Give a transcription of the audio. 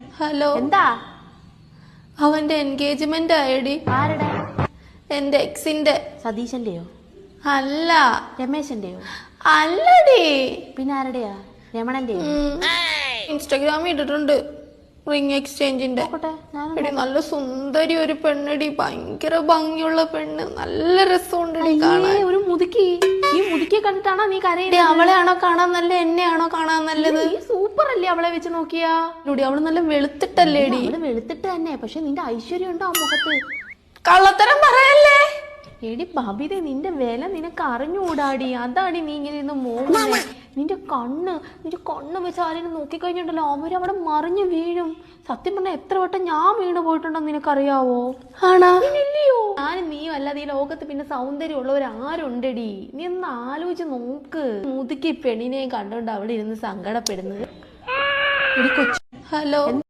Hello. എന്താ? അവന്റെ engagement ആയടി ആരുടെ? എന്റെ എക്സിന്റെ സതീശന്റെയോ? അല്ല. രമേശന്റെയോ? അല്ലടി. പിന്നെ ആരുടെയാ? രമണന്റെയോ. ഇൻസ്റ്റാഗ്രാമിൽ ഇട്ടിട്ടുണ്ട്. റിംഗ് എക്സ്ചേഞ്ചിന്റെ എടി നല്ല സുന്ദരി ഒരു പെണ്ണടി. ഭയങ്കര ഭംഗിയുള്ള പെണ്ണ്. നല്ല ഏ, ഒരു മുതുക്കി. മുതുക്കിയെ കണ്ടിട്ടാണോ നീ കരയേ കരയുന്നത് അവളെയാണോ കാണാൻ നല്ല എന്നെയാണോ കാണാൻ നല്ലത് സൂപ്പർ അല്ലേ അവളെ വെച്ച് നോക്കിയാ? അവൾ നല്ല വെളുത്തിട്ടല്ലേടി അവൾ വെളുത്തിട്ട് തന്നെ പക്ഷെ നിന്റെ ഐശ്വര്യം ഉണ്ടോ ആ മുഖത്ത്? കള്ളത്തരം പറയല്ലേ? എടി ബബിതെ നിന്റെ വില നിനക്ക് അറിഞ്ഞുകൂടാടി അതാണ് നീ ഇങ്ങനെ ഇരുന്ന് നിന്റെ കണ്ണ് നിന്റെ കണ്ണ് വെച്ച് ആരെങ്കിലും നോക്കിക്കഴിഞ്ഞിട്ടുണ്ടല്ലോ അവിടെ മറിഞ്ഞു വീഴും. സത്യം പറഞ്ഞാൽ എത്ര വട്ടം ഞാൻ വീണ് പോയിട്ടുണ്ടെന്ന് നിനക്കറിയാവോ? ആണോ? അല്ലാതെ ഈ ലോകത്ത് പിന്നെ സൗന്ദര്യമുള്ളവർ ആരുണ്ടടി നീ ഒന്ന് ആലോചിച്ച് നോക്ക്. മുതുക്കി പെണ്ണിനെയും കണ്ടോണ്ട് അവിടെ ഇരുന്ന് സങ്കടപ്പെടുന്നത്. ഹലോ.